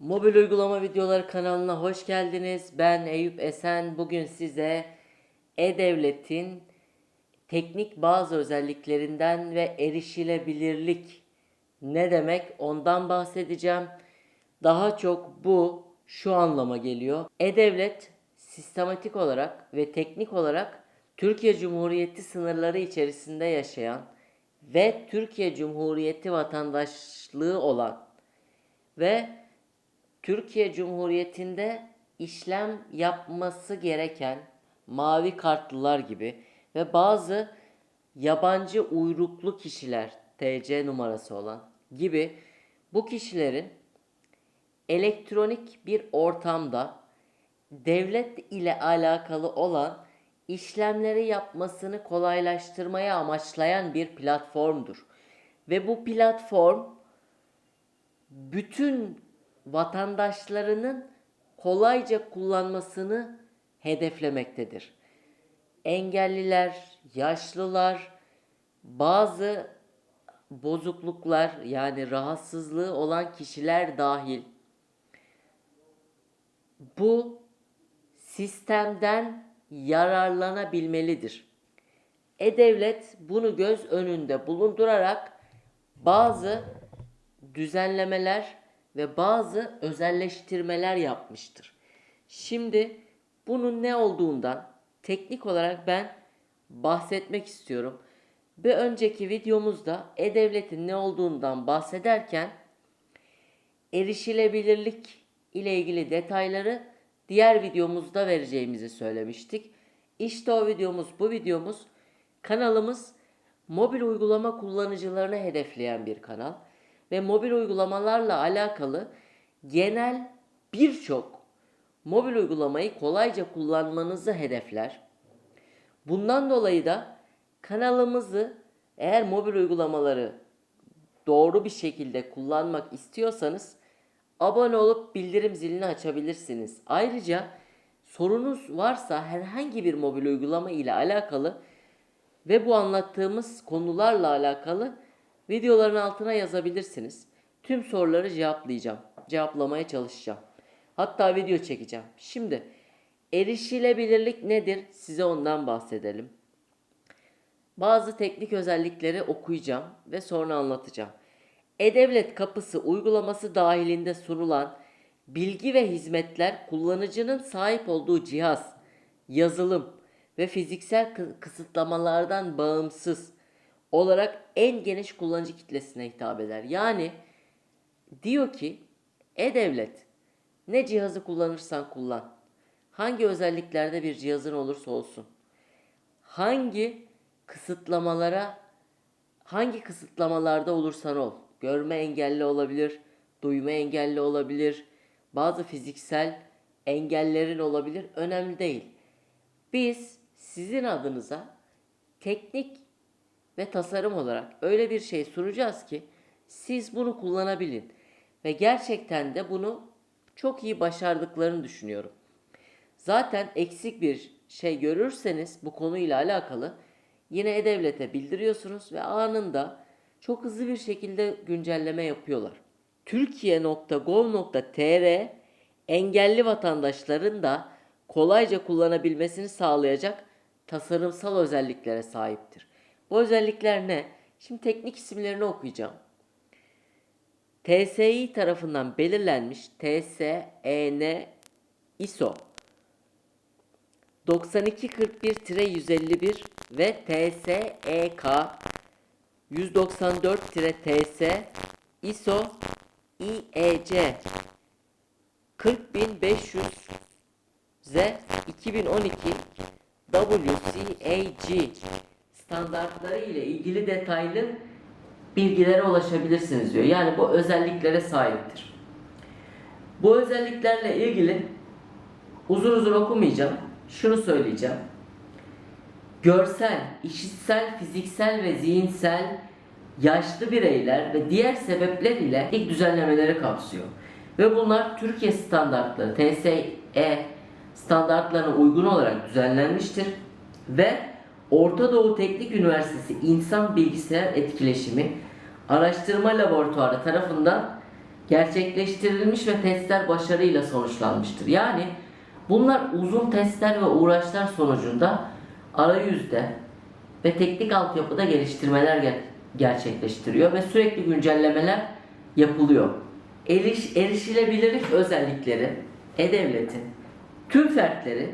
Mobil uygulama videoları kanalına hoş geldiniz. Ben Eyüp Esen. Bugün size E-Devlet'in teknik bazı özelliklerinden ve erişilebilirlik ne demek ondan bahsedeceğim. Daha çok bu şu anlama geliyor. E-Devlet sistematik olarak ve teknik olarak Türkiye Cumhuriyeti sınırları içerisinde yaşayan ve Türkiye Cumhuriyeti vatandaşlığı olan ve Türkiye Cumhuriyeti'nde işlem yapması gereken mavi kartlılar gibi ve bazı yabancı uyruklu kişiler TC numarası olan gibi bu kişilerin elektronik bir ortamda devlet ile alakalı olan işlemleri yapmasını kolaylaştırmaya amaçlayan bir platformdur. Ve bu platform bütün vatandaşlarının kolayca kullanmasını hedeflemektedir. Engelliler, yaşlılar, bazı bozukluklar yani rahatsızlığı olan kişiler dahil bu sistemden yararlanabilmelidir. E-Devlet bunu göz önünde bulundurarak bazı düzenlemeler ve bazı özelleştirmeler yapmıştır. Şimdi bunun ne olduğundan teknik olarak ben bahsetmek istiyorum. Bir önceki videomuzda E-Devlet'in ne olduğundan bahsederken erişilebilirlik ile ilgili detayları diğer videomuzda vereceğimizi söylemiştik. İşte o videomuz bu videomuz. Kanalımız mobil uygulama kullanıcılarını hedefleyen bir kanal ve mobil uygulamalarla alakalı genel birçok mobil uygulamayı kolayca kullanmanızı hedefler. Bundan dolayı da kanalımızı eğer mobil uygulamaları doğru bir şekilde kullanmak istiyorsanız abone olup bildirim zilini açabilirsiniz. Ayrıca sorunuz varsa herhangi bir mobil uygulama ile alakalı ve bu anlattığımız konularla alakalı videoların altına yazabilirsiniz. Tüm soruları cevaplayacağım. Cevaplamaya çalışacağım. Hatta video çekeceğim. Şimdi erişilebilirlik nedir? Size ondan bahsedelim. Bazı teknik özellikleri okuyacağım ve sonra anlatacağım. E-Devlet kapısı uygulaması dahilinde sunulan bilgi ve hizmetler kullanıcının sahip olduğu cihaz, yazılım ve fiziksel kı- kısıtlamalardan bağımsız olarak en geniş kullanıcı kitlesine hitap eder. Yani diyor ki E-Devlet ne cihazı kullanırsan kullan. Hangi özelliklerde bir cihazın olursa olsun. Hangi kısıtlamalara hangi kısıtlamalarda olursan ol. Görme engelli olabilir, duyma engelli olabilir, bazı fiziksel engellerin olabilir. Önemli değil. Biz sizin adınıza teknik ve tasarım olarak öyle bir şey sunacağız ki siz bunu kullanabilin. Ve gerçekten de bunu çok iyi başardıklarını düşünüyorum. Zaten eksik bir şey görürseniz bu konuyla alakalı yine E-Devlet'e bildiriyorsunuz ve anında çok hızlı bir şekilde güncelleme yapıyorlar. Türkiye.gov.tr engelli vatandaşların da kolayca kullanabilmesini sağlayacak tasarımsal özelliklere sahiptir. Bu özellikler ne? Şimdi teknik isimlerini okuyacağım. TSI tarafından belirlenmiş TSEN ISO 9241-151 ve TSEK 194-TS ISO IEC 40500 Z 2012 WCAG standartları ile ilgili detaylı bilgilere ulaşabilirsiniz diyor. Yani bu özelliklere sahiptir. Bu özelliklerle ilgili uzun uzun okumayacağım. Şunu söyleyeceğim. Görsel, işitsel, fiziksel ve zihinsel yaşlı bireyler ve diğer sebepler ile ilk düzenlemeleri kapsıyor. Ve bunlar Türkiye standartları TSE standartlarına uygun olarak düzenlenmiştir ve Orta Doğu Teknik Üniversitesi İnsan Bilgisayar Etkileşimi Araştırma Laboratuvarı tarafından gerçekleştirilmiş ve testler başarıyla sonuçlanmıştır. Yani bunlar uzun testler ve uğraşlar sonucunda arayüzde ve teknik altyapıda geliştirmeler ger- gerçekleştiriyor ve sürekli güncellemeler yapılıyor. Eriş, erişilebilirlik özellikleri e-devletin tüm fertleri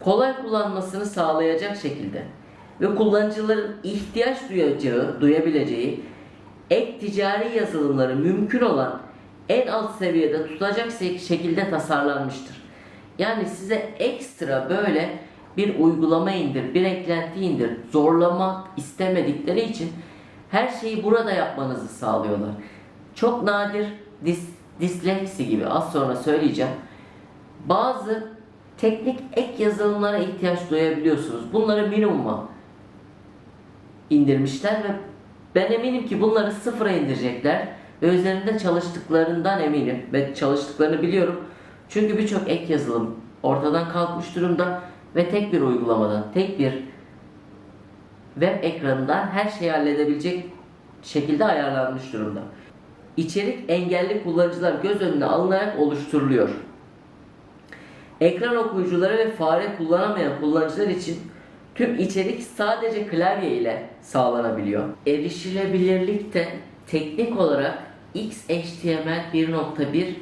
kolay kullanmasını sağlayacak şekilde ve kullanıcıların ihtiyaç duyacağı, duyabileceği ek ticari yazılımları mümkün olan en alt seviyede tutacak şekilde tasarlanmıştır. Yani size ekstra böyle bir uygulama indir, bir eklenti indir, zorlamak istemedikleri için her şeyi burada yapmanızı sağlıyorlar. Çok nadir dis, disleksi gibi az sonra söyleyeceğim. Bazı teknik ek yazılımlara ihtiyaç duyabiliyorsunuz. Bunları minimuma indirmişler ve ben eminim ki bunları sıfıra indirecekler ve üzerinde çalıştıklarından eminim ve çalıştıklarını biliyorum. Çünkü birçok ek yazılım ortadan kalkmış durumda ve tek bir uygulamadan, tek bir web ekranından her şeyi halledebilecek şekilde ayarlanmış durumda. İçerik engelli kullanıcılar göz önüne alınarak oluşturuluyor. Ekran okuyucuları ve fare kullanamayan kullanıcılar için tüm içerik sadece klavye ile sağlanabiliyor. Erişilebilirlik de teknik olarak XHTML 1.1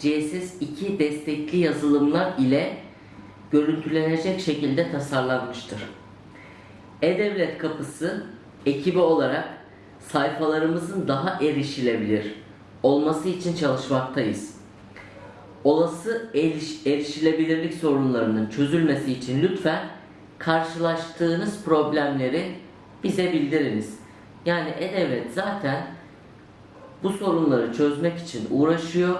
CSS2 destekli yazılımlar ile görüntülenecek şekilde tasarlanmıştır. E-Devlet Kapısı ekibi olarak sayfalarımızın daha erişilebilir olması için çalışmaktayız. Olası eriş- erişilebilirlik sorunlarının çözülmesi için lütfen karşılaştığınız problemleri bize bildiriniz. Yani E-Devlet zaten bu sorunları çözmek için uğraşıyor.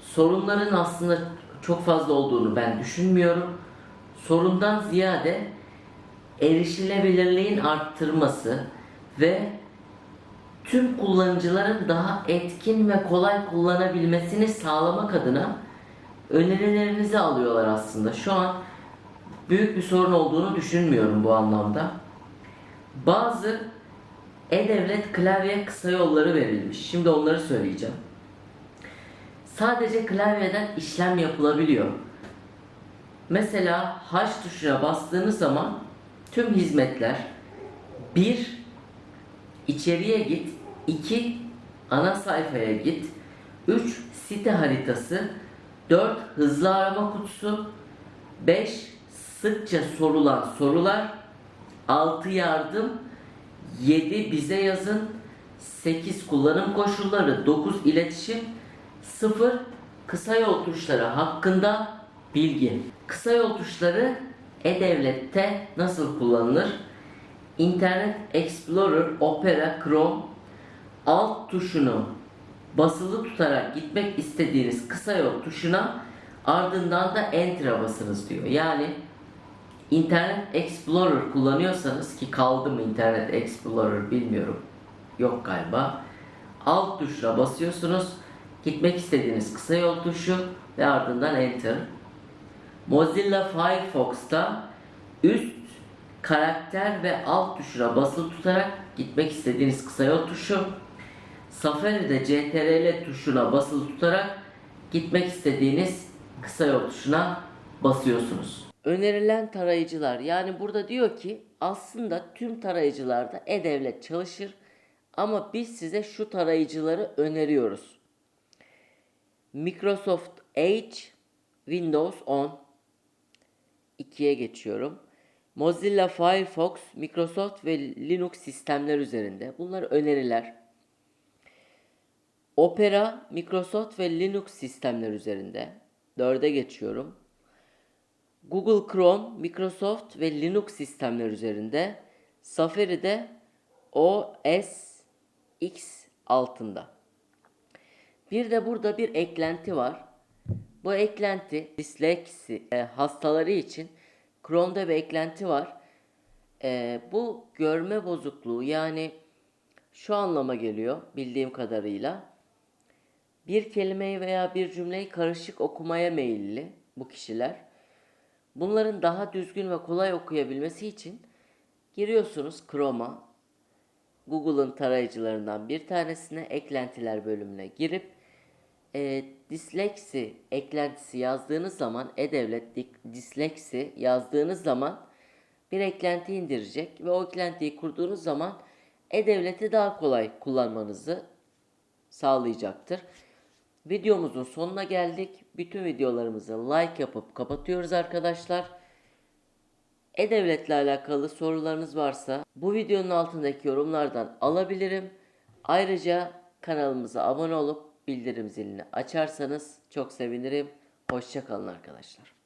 Sorunların aslında çok fazla olduğunu ben düşünmüyorum. Sorundan ziyade erişilebilirliğin arttırması ve tüm kullanıcıların daha etkin ve kolay kullanabilmesini sağlamak adına önerilerinizi alıyorlar aslında. Şu an büyük bir sorun olduğunu düşünmüyorum bu anlamda. Bazı e-devlet klavye kısa yolları verilmiş. Şimdi onları söyleyeceğim. Sadece klavyeden işlem yapılabiliyor. Mesela H tuşuna bastığınız zaman tüm hizmetler bir içeriye git, 2 ana sayfaya git, 3 site haritası, 4 hızlı arama kutusu, 5 sıkça sorulan sorular, 6 yardım, 7 bize yazın, 8 kullanım koşulları, 9 iletişim, 0 kısa yol tuşları hakkında bilgi. Kısa yol tuşları e-devlette nasıl kullanılır? Internet Explorer, Opera, Chrome alt tuşunu basılı tutarak gitmek istediğiniz kısa yol tuşuna ardından da Enter'a basınız diyor. Yani Internet Explorer kullanıyorsanız ki kaldı mı Internet Explorer bilmiyorum. Yok galiba. Alt tuşuna basıyorsunuz. Gitmek istediğiniz kısa yol tuşu ve ardından Enter. Mozilla Firefox'ta üst karakter ve alt tuşuna basılı tutarak gitmek istediğiniz kısa yol tuşu. Safari'de CTRL tuşuna basılı tutarak gitmek istediğiniz kısa yol tuşuna basıyorsunuz. Önerilen tarayıcılar yani burada diyor ki aslında tüm tarayıcılarda e-devlet çalışır ama biz size şu tarayıcıları öneriyoruz. Microsoft Edge, Windows 10, 2'ye geçiyorum. Mozilla Firefox, Microsoft ve Linux sistemler üzerinde. Bunlar öneriler. Opera, Microsoft ve Linux sistemler üzerinde. 4'e geçiyorum. Google Chrome, Microsoft ve Linux sistemler üzerinde. Safari'de OS X altında. Bir de burada bir eklenti var. Bu eklenti disleksi e, hastaları için Chrome'da bir eklenti var. E, bu görme bozukluğu yani şu anlama geliyor bildiğim kadarıyla. Bir kelimeyi veya bir cümleyi karışık okumaya meyilli bu kişiler. Bunların daha düzgün ve kolay okuyabilmesi için giriyorsunuz Chrome'a. Google'ın tarayıcılarından bir tanesine eklentiler bölümüne girip e, disleksi eklentisi yazdığınız zaman e-devlet disleksi yazdığınız zaman bir eklenti indirecek ve o eklentiyi kurduğunuz zaman e-devleti daha kolay kullanmanızı sağlayacaktır. Videomuzun sonuna geldik. Bütün videolarımızı like yapıp kapatıyoruz arkadaşlar. E-Devlet'le alakalı sorularınız varsa bu videonun altındaki yorumlardan alabilirim. Ayrıca kanalımıza abone olup bildirim zilini açarsanız çok sevinirim. Hoşçakalın arkadaşlar.